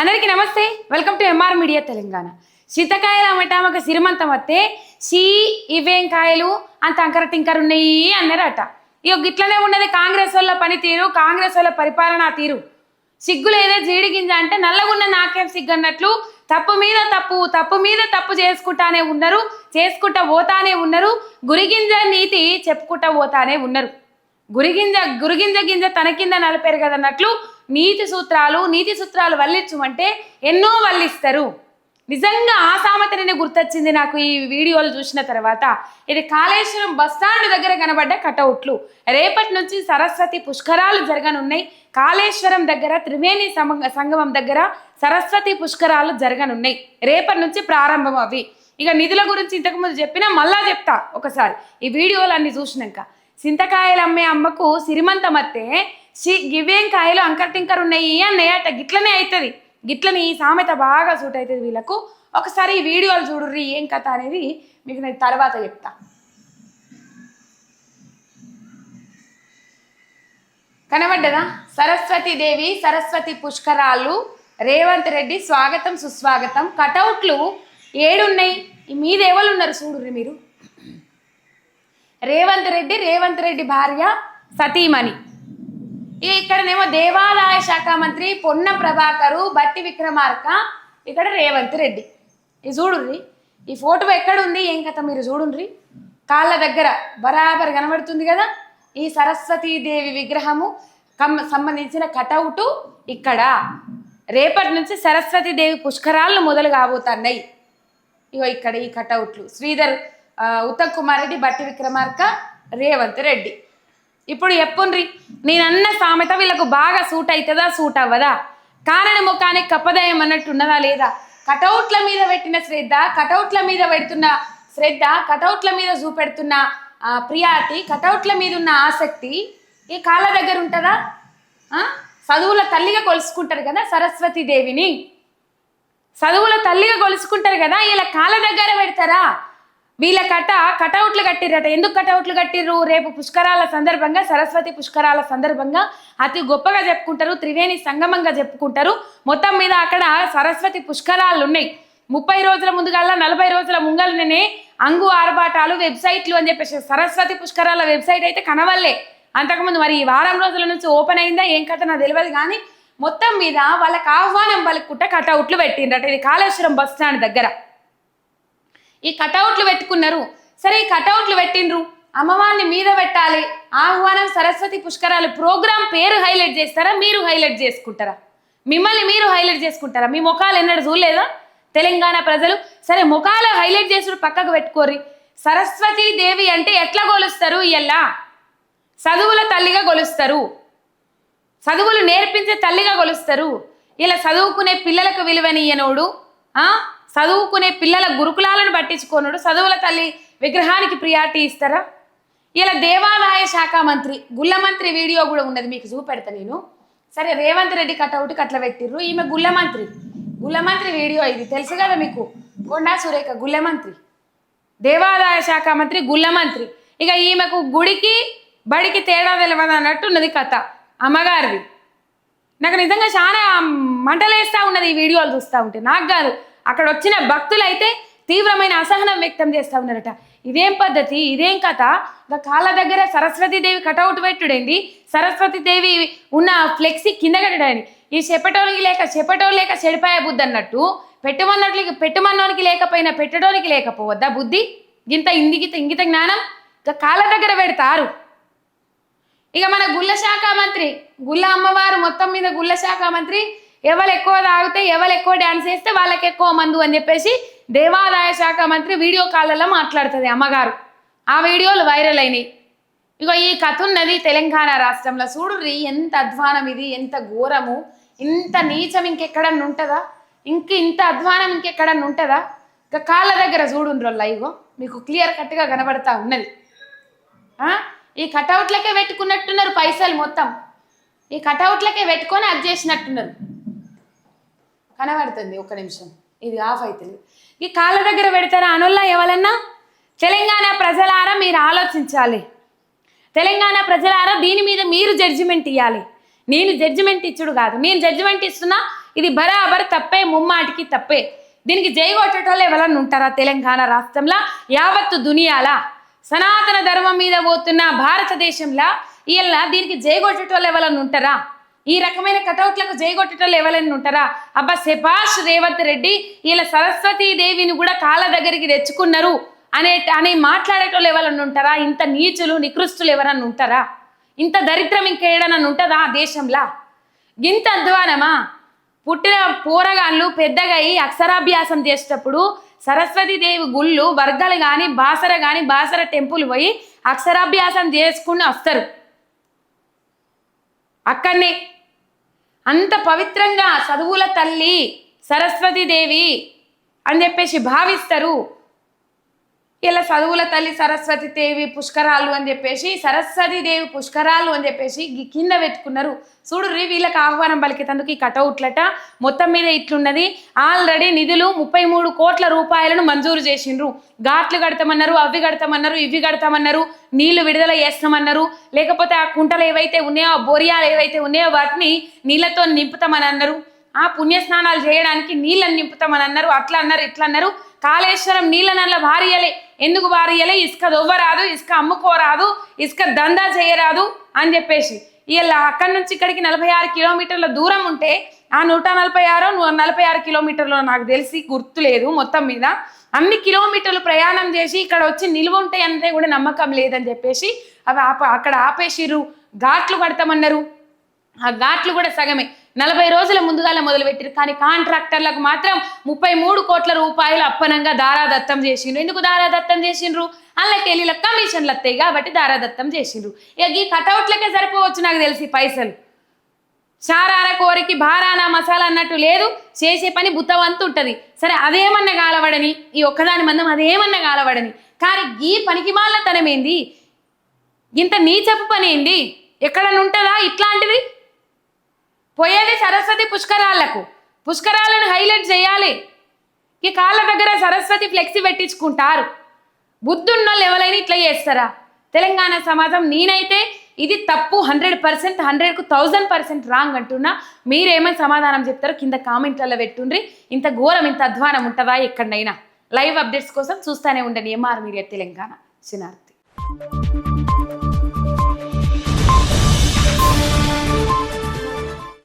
అందరికీ నమస్తే. Welcome to MR media Telangana శీతకాయలు అమ్మటామక సిరిమంతం వస్తే సీ ఇవేం కాయలు? అంత అంకర టింకర ఉన్నాయి అన్నారట. ఇక గిట్లనే ఉన్నది కాంగ్రెస్ వాళ్ళ పనితీరు కాంగ్రెస్ వాళ్ళ పరిపాలనా తీరు. సిగ్గు లేదే జీడి గింజ అంటే నల్లగున్న నాకేం సిగ్గు అన్నట్లు తప్పు మీద తప్పు తప్పు మీద తప్పు చేసుకుంటానే ఉన్నారు చేసుకుంటా పోతానే ఉన్నారు గురిగింజ నీతి చెప్పుకుంటా పోతానే ఉన్నారు. గురిగింజ గురిగింజ గింజ తన కింద నలిపారు కదన్నట్లు నీతి సూత్రాలు నీతి సూత్రాలు వల్లించమంటే ఎన్నో వల్లిస్తారు. నిజంగా ఆ సామెతనే గుర్తొచ్చింది నాకు ఈ వీడియోలు చూసిన తర్వాత. ఇది కాళేశ్వరం బస్టాండ్ దగ్గర కనబడ్డ కటౌట్లు. రేపటి నుంచి సరస్వతి పుష్కరాలు జరగనున్నాయి. కాళేశ్వరం దగ్గర త్రివేణి సంగమం దగ్గర సరస్వతి పుష్కరాలు జరగనున్నాయి. రేపటి నుంచి ప్రారంభం అవి. ఇక నిధుల గురించి ఇంతకుముందు చెప్పినా మళ్ళా చెప్తా ఒకసారి. ఈ వీడియోలు అన్ని చూసినాక. సింతకాయలు అమ్మే అమ్మకు సిరిమంతమత్తే షీ గివేం కాయలు అంకర్ టింకర్ ఉన్నాయి అన్నయ్యట. గిట్లనే అవుతుంది గిట్లని ఈ సామెత బాగా సూట్ అవుతుంది వీళ్ళకు. ఒకసారి ఈ వీడియోలు చూడుర్రి ఏం కథ అనేది మీకు నేను తర్వాత చెప్తా. కనబడ్డదా? సరస్వతి దేవి సరస్వతి పుష్కరాలు రేవంత్ రెడ్డి స్వాగతం సుస్వాగతం. కటౌట్లు ఏడున్నాయి ఈ మీద ఉన్నారు చూడుర్రి మీరు? రేవంత్ రెడ్డి రేవంత్ రెడ్డి భార్య సతీమణి. ఇక్కడనేమో దేవాదాయ శాఖ మంత్రి పొన్న ప్రభాకరు బట్టి విక్రమార్క ఇక్కడ రేవంత్ రెడ్డి. ఇది చూడుర్రి ఈ ఫోటో ఎక్కడ ఉంది ఏం కథ మీరు చూడుండ్రి? కాళ్ళ దగ్గర బరాబర్ కనబడుతుంది కదా ఈ సరస్వతీదేవి విగ్రహము కమ్ సంబంధించిన కటౌటు ఇక్కడ. రేపటి నుంచి సరస్వతీదేవి పుష్కరాలను మొదలు కాబోతున్నాయి. ఇగో ఇక్కడ ఈ కటౌట్లు. శ్రీధర్ ఉత్తమ్ కుమార్ రెడ్డి బట్టి విక్రమార్క రేవంత్ రెడ్డి. ఇప్పుడు చెప్పుండ్రి. నేనన్న సామెత వీళ్ళకు బాగా సూట్ అవుతుందా సూట్ అవ్వదా? కారణ ముఖానికి కప్పదయం అన్నట్టు ఉన్నదా లేదా? కటౌట్ల మీద పెట్టిన శ్రద్ధ కటౌట్ల మీద పెడుతున్న శ్రద్ధ కటౌట్ల మీద చూపెడుతున్న ఆ, ప్రియాతి కటౌట్ల మీద ఉన్న ఆసక్తి ఈ కాళ్ళ దగ్గర ఉంటుందా? చదువుల తల్లిగా కొలుసుకుంటారు కదా సరస్వతి దేవిని? చదువుల తల్లిగా కొలుసుకుంటారు కదా ఇలా కాళ్ళ దగ్గర పెడతారా? వీళ్ళ కట కటౌట్లు కట్టిరట ఎందుకు కటౌట్లు కట్టిర్రు? రేపు పుష్కరాల సందర్భంగా సరస్వతి పుష్కరాల సందర్భంగా అతి గొప్పగా చెప్పుకుంటారు త్రివేణి సంగమంగా చెప్పుకుంటారు. మొత్తం మీద అక్కడ సరస్వతి పుష్కరాలు ఉన్నాయి ముప్పై రోజుల ముందుగల్లా నలభై రోజుల ముంగలనే అంగు ఆర్భాటాలు వెబ్సైట్లు అని చెప్పేసి సరస్వతి పుష్కరాల వెబ్సైట్ అయితే కనవల్లే అంతకుముందు మరి ఈ వారం రోజుల నుంచి ఓపెన్ అయిందా? ఏం కథ? నాకు తెలియదు కానీ మొత్తం మీద వాళ్ళకి ఆహ్వానం పలుకుంటే కటౌట్లు పెట్టిండ్రట. ఇది కాళేశ్వరం బస్ స్టాండ్ దగ్గర. ఈ కటౌట్లు పెట్టుకున్నారు. సరే ఈ కటౌట్లు పెట్టిండ్రు. అమ్మవారిని మీద పెట్టాలి. ఆహ్వానం సరస్వతి పుష్కరాలు ప్రోగ్రామ్ పేరు హైలైట్ చేస్తారా? మీరు హైలైట్ చేసుకుంటారా? మిమ్మల్ని మీరు హైలైట్ చేసుకుంటారా? మీ ముఖాలు ఎన్నడూ చూడలేదా? తెలంగాణ ప్రజలు సరే ముఖాలు హైలైట్ చేసుడు పక్కకు పెట్టుకోరి సరస్వతి దేవి అంటే ఎట్లా కొలుస్తారు ఇయల్లా చదువుల తల్లిగా గొలుస్తారు. చదువులు నేర్పించే తల్లిగా కొలుస్తారు ఇలా చదువుకునే పిల్లలకు విలువనియనోడు ఆ? చదువుకునే పిల్లల గురుకులాలను పట్టించుకోనుడు. చదువుల తల్లి విగ్రహానికి ప్రియారిటీ ఇస్తారా? ఇలా దేవాదాయ శాఖ మంత్రి గుల్ల మంత్రి వీడియో కూడా ఉన్నది మీకు చూపెడతా నేను. సరే రేవంత్ రెడ్డి కట్అవుట్కి అట్లా పెట్టిర్రు. ఈమె గుల్ల మంత్రి. మంత్రి వీడియో ఇది. తెలుసు కదా మీకు? కొండా సురేఖ గుల్ల మంత్రి. దేవాదాయ శాఖ మంత్రి గుల్ల మంత్రి. ఇక ఈమెకు గుడికి బడికి తేడా తెలియదు అన్నట్టు ఉన్నది కథ. అమ్మగారిది. నాకు నిజంగా చాలా మంటలేస్తూ ఉన్నది ఈ వీడియోలు చూస్తూ ఉంటే. నాకు కాదు అక్కడ వచ్చిన భక్తులు అయితే తీవ్రమైన అసహనం వ్యక్తం చేస్తూ ఉన్నారట. ఇదేం పద్ధతి? ఇదేం కథ? ఇంకా కాళ్ళ దగ్గర సరస్వతీదేవి కటౌట్ పెట్టుడండి. సరస్వతీదేవి ఉన్న ఫ్లెక్సీ కింద కట్టడండి. ఈ చెప్పటోనికి లేక చెప్పటోలు లేక చెడిపాయ బుద్ధి అన్నట్టు పెట్టమన్నట్లు పెట్టమన్నోనికి లేకపోయినా పెట్టడానికి లేకపోవద్దా బుద్ధి? ఇంత ఇంగిత ఇంగిత జ్ఞానం? ఇంకా కాళ్ళ దగ్గర పెడతారు ఇక మన గుళ్ళ శాఖ మంత్రి గుళ్ళ అమ్మవారు మొత్తం మీద గుళ్ళ శాఖ మంత్రి ఎవరు ఎక్కువ తాగితే ఎవరు ఎక్కువ డ్యాన్స్ చేస్తే వాళ్ళకి ఎక్కువ మందు అని చెప్పేసి దేవాదాయ శాఖ మంత్రి వీడియో కాళ్ళలో మాట్లాడుతుంది అమ్మగారు. ఆ వీడియోలు వైరల్ అయినాయి. ఇగో ఈ కథ ఉన్నది తెలంగాణ రాష్ట్రంలో చూడుర్రి ఎంత అధ్వానం ఇది ఎంత ఘోరము. ఇంత నీచం ఇంకెక్కడన్నా ఉంటుందా? ఇంక ఇంత అధ్వానం ఇంకెక్కడన్నా ఉంటుందా? ఇక కాళ్ళ దగ్గర చూడుండ్రోళ్ళ ఇగో. మీకు క్లియర్ కట్గా కనబడతా ఉన్నది. ఈ కటౌట్లకే పెట్టుకున్నట్టున్నారు పైసలు మొత్తం. ఈ కటౌట్లకే పెట్టుకొని అది చేసినట్టున్నారు. కనబడుతుంది ఒక నిమిషం. ఇది ఆఫ్ అవుతుంది ఈ కాళ్ళ దగ్గర పెడతారా అనుల్లా ఎవరన్నా? తెలంగాణ ప్రజలారా మీరు ఆలోచించాలి. తెలంగాణ ప్రజలారా దీని మీద మీరు జడ్జిమెంట్ ఇవ్వాలి నేను జడ్జిమెంట్ ఇచ్చుడు కాదు. నేను జడ్జిమెంట్ ఇస్తున్నా ఇది బరాబర్ తప్పే ముమ్మాటికి తప్పే. దీనికి జై కొట్టేటోళ్ళు ఎవరన్నా ఉంటారా తెలంగాణ రాష్ట్రంలో? యావత్తు దునియాలా? సనాతన ధర్మం మీద పోతున్న భారతదేశంలో? ఇలా దీనికి జై కొట్టేటోళ్ళు ఎవరన్నా ఉంటారా? ఈ రకమైన కటౌట్లకు జై ఎవరైనా ఉంటారా? అబ్బా శభాష్ రేవంత్ రెడ్డి ఇలా సరస్వతీ దేవిని కూడా కాళ్ళ దగ్గరికి తెచ్చుకున్నారు అనే అనే మాట్లాడేటోళ్ళు ఎవరన్నా ఉంటారా? ఇంత నీచులు నికృష్టులు ఎవరన్నా ఉంటారా? ఇంత దరిద్రం ఇంకేడన్నా ఉంటుందా ఆ దేశంలో? ఇంత అధ్వానమా? పుట్టిన పోరగాళ్ళు పెద్దగా అయి అక్షరాభ్యాసం చేసేటప్పుడు సరస్వతీదేవి గుళ్ళు వర్గలు కానీ బాసర కానీ బాసర టెంపుల్ పోయి అక్షరాభ్యాసం చేసుకుని వస్తారు. అక్కడనే అంత పవిత్రంగా చదువుల తల్లి సరస్వతీదేవి అని చెప్పేసి భావిస్తారు. ఇలా చదువుల తల్లి సరస్వతి దేవి పుష్కరాలు అని చెప్పేసి సరస్వతి దేవి పుష్కరాలు అని చెప్పేసి కింద పెట్టుకున్నారు. చూడు రీ వీళ్ళకి ఆహ్వానం పలికేటందుకు ఈ కటౌట్లట మొత్తం మీద ఇట్లున్నది. ఆల్రెడీ నిధులు ముప్పై మూడు కోట్ల రూపాయలను మంజూరు చేసిండ్రు. ఘాట్లు కడతామన్నారు అవి కడతామన్నారు ఇవి కడతామన్నారు నీళ్ళు విడుదల చేస్తామన్నారు. లేకపోతే ఆ కుంటలు ఏవైతే ఉన్నాయో ఆ బొరియాలు ఏవైతే ఉన్నాయో వాటిని నీళ్ళతో నింపుతామని అన్నారు. ఆ పుణ్యస్నానాలు చేయడానికి నీళ్ళని నింపుతామని అన్నారు అట్లా అన్నారు ఇట్లా అన్నారు. కాళేశ్వరం నీళ్ళ నల్ల భారీయలే. ఎందుకు భారీయలే? ఇసుక దొవ్వరాదు ఇసుక అమ్ముకోరాదు ఇసుక దందా చేయరాదు అని చెప్పేసి. వీళ్ళ అక్కడి నుంచి ఇక్కడికి నలభై ఆరు కిలోమీటర్ల దూరం ఉంటే ఆ నూట నలభై ఆరు నలభై ఆరు కిలోమీటర్లు నాకు తెలిసి గుర్తులేదు మొత్తం మీద. అన్ని కిలోమీటర్లు ప్రయాణం చేసి ఇక్కడ వచ్చి నిల్వ ఉంటాయి అంటే కూడా నమ్మకం లేదని చెప్పేసి అవి ఆప అక్కడ ఆపేసిర్రు. ఘాట్లు కడతామన్నారు. ఆ ఘాట్లు కూడా సగమే. నలభై రోజుల ముందుగాల మొదలుపెట్టారు. కానీ కాంట్రాక్టర్లకు మాత్రం ముప్పై మూడు కోట్ల రూపాయలు అప్పనంగా దారాదత్తం చేసిండ్రు. ఎందుకు దారాదత్తం చేసిండ్రు? అందులోకెళ్ళి కమిషన్లు వస్తాయి కాబట్టి దారాదత్తం చేసిండ్రు. ఇక ఈ కటౌట్లకే సరిపోవచ్చు నాకు తెలిసి పైసలు. చారాన కోరికి బారానా మసాలా అన్నట్టు లేదు. చేసే పని బుత్తవంతు ఉంటుంది. సరే అదేమన్నా కాలవడని ఈ ఒక్కదాని మందం అదేమన్నా గాలవడని? కానీ ఈ పనికి మాల తనమేంది? ఇంత నీచపు పని ఏంది ఎక్కడన్నా ఉంటుందా ఇట్లాంటిది? పోయేది సరస్వతి పుష్కరాలకు పుష్కరాలను హైలైట్ చేయాలి. ఈ కాళ్ళ దగ్గర సరస్వతి ఫ్లెక్సీ పెట్టించుకుంటారు. బుద్ధున్న వాళ్ళు ఎవరైనా ఇట్లా చేస్తారా? తెలంగాణ సమాజం నేనైతే ఇది తప్పు హండ్రెడ్ పర్సెంట్ హండ్రెడ్కు థౌజండ్ పర్సెంట్ రాంగ్ అంటున్నా. మీరేమని సమాధానం చెప్తారో కింద కామెంట్లలో పెట్టుండ్రి. ఇంత ఘోరం ఇంత అధ్వానం ఉంటుందా ఎక్కడైనా? లైవ్ అప్డేట్స్ కోసం చూస్తూనే ఉండండి ఎంఆర్ మీడియా తెలంగాణ. శనార్థి